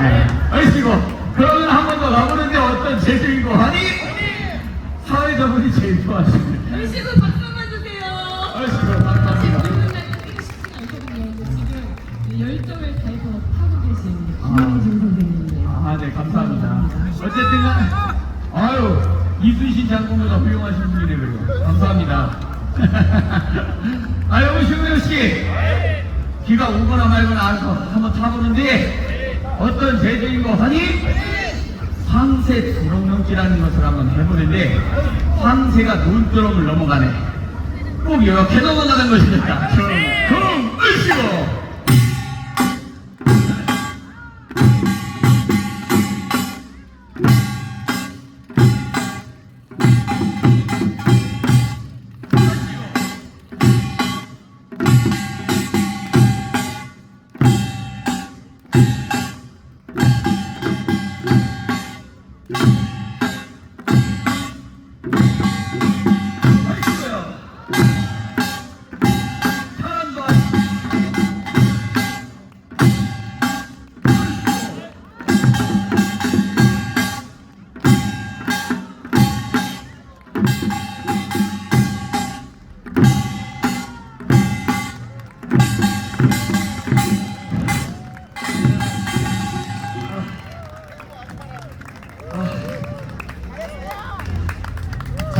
네. 아이시고 그러면 한 번 더 가보는데 어떤 제주인고 하니 사회자분이 제일 좋아하시네. 열심히 박수 한번 주세요. 아이시고 사실 감사합니다. 보는 날 끊기기 쉽지 않거든요. 근데 지금 열정을 다해서 하고 계신 아. 김영준 선생님이에요. 아, 네, 감사합니다. 어쨌든 간, 아유, 이순신 장군보다 훌륭하신 분이네, 그래요. 감사합니다. 아, 여보, 신우영 씨. 비가 오거나 말거나 알아서 한번 타보는데, 어떤 제주인 거 하니? 황새 두렁넘기라는 것을 한번 해보는데, 황새가 논두렁을 넘어가네. 꼭 이렇게 넘어가는 것이겠다. 그럼, 그럼, 으시고! 아 이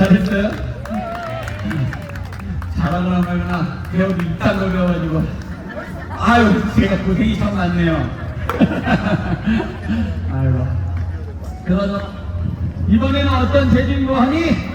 잘했어요? 잘하거나 말거나 배워도 이딴 걸 배워가지고 아유 제가 고생이 참 많네요 아이고 그러나 이번에는 어떤 제주인고 하니?